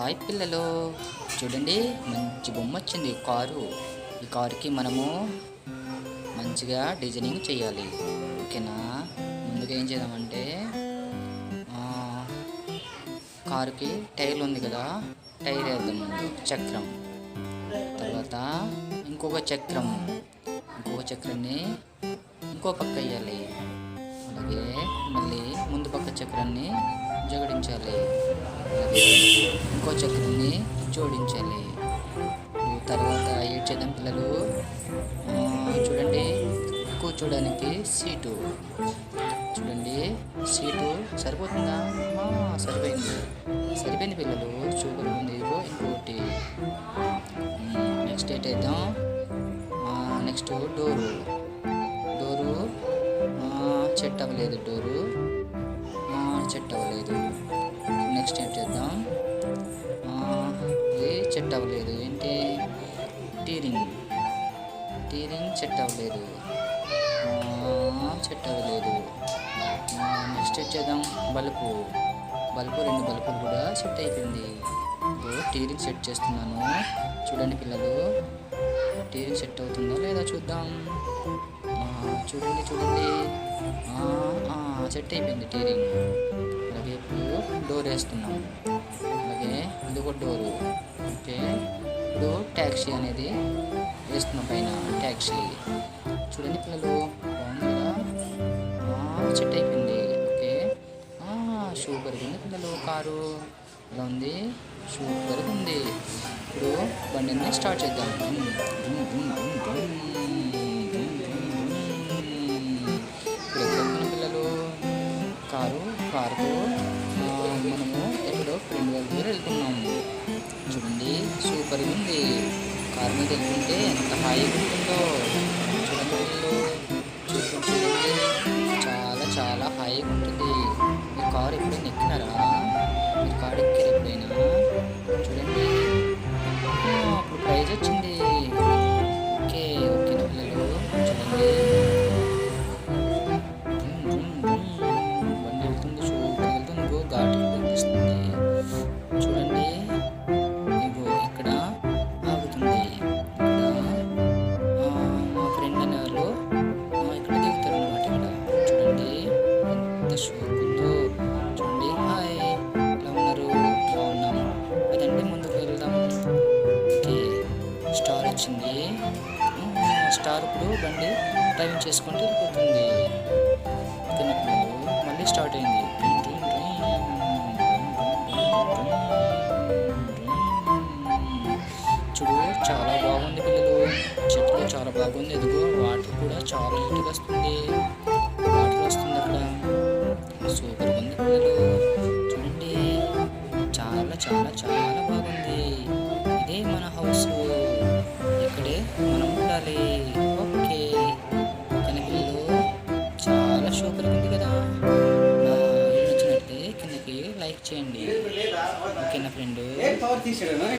Hi పిల్లలు. చూడండి మంచి బొమ్మ వచ్చింది కారు. ఈ కారుకి మనము మంచిగా డిజైనింగ్ చేయాలి. ఓకేనా? ముందుగా ఏం చేద్దామంటే కారుకి టైర్ ఉంది కదా టైర్ వేద్దాం ముందు చక్రం. తర్వాత ఇంకొక చక్రం. ఇంకొక చక్రాన్ని ఇంకో పక్క వేయాలి. అలాగే మళ్ళీ ముందు పక్క చక్రాన్ని జోడించాలి. ఇంకో చక్రాన్ని జోడించాలి. తర్వాత ఏడు చేద్దాం పిల్లలు చూడండి కూర్చోడానికి సీటు. చూడండి సీటు సరిపోతుందా? సరిపోయింది. సరిపోయింది పిల్లలు సూపర్ ఉంది. ఇదిగో ఇంకోటి. నెక్స్ట్ ఏంటేద్దాం నెక్స్ట్ డోరు. డోరు చెట్ అవ్వలేదు డోరు. సెట్ అవ్వలేదు. నెక్స్ట్ ఏం చేద్దాం? ఏ సెట్ అవ్వలేదు? ఏంటి? టీరింగ్ టీరింగ్ సెట్ అవ్వలేదు. సెట్ అవ్వలేదు. నెక్స్ట్ చేద్దాం? బల్బు బల్బు రెండు బల్బులు కూడా సెట్ అయిపోయింది. టీరింగ్ సెట్ చేస్తున్నాను. చూడండి పిల్లలు. టీరింగ్ సెట్ అవుతుందా లేదా చూద్దాం. చూడండి చూడండి. సెట్ అయిపోయింది టీరింగ్. అలాగే ఇప్పుడు డోర్ వేస్తున్నాం. అలాగే ఇది ఒక డోరు. ఓకే. ఇప్పుడు ట్యాక్సీ అనేది వేస్తున్నాం పైన ట్యాక్సీ. చూడండి పిల్లలు బాగుంది? కదా సెట్ అయిపోయింది. ఓకే. ఆ, సూపర్గా ఉంది పిల్లలు కారు. ఎలా ఉంది? సూపర్గా ఉంది. ఇప్పుడు బండిని స్టార్ట్ చేద్దాం. కారుతో ఆ, మనము ఎక్కడో ఫ్రెండ్ వాళ్ళ దగ్గర వెళ్తున్నాము చూడండి సూపర్గా ఉంది కారు మీద వెళ్తుంటే ఎంత హాయిగా ఉంటుందో చూడండి చూడండి చాలా చాలా హాయిగా ఉంటుంది ఈ కారు ఎప్పుడైనా ఎక్కినారా మీ కారు స్టార్ ఇప్పుడు బండి డ్రైవింగ్ చేసుకుంటూ వెళ్ళిపోతుంది. ఓకేనా మళ్ళీ స్టార్ట్ అయింది. చూడు చాలా బాగుంది పిల్లలు. చెట్లు చాలా బాగుంది. ఎదుగు వాటర్ కూడా చాలా నీట్గా వస్తుంది. వాటర్ వస్తుంది అక్కడ. సూపర్. చేయండి ఓకేనా ఫ్రెండ్?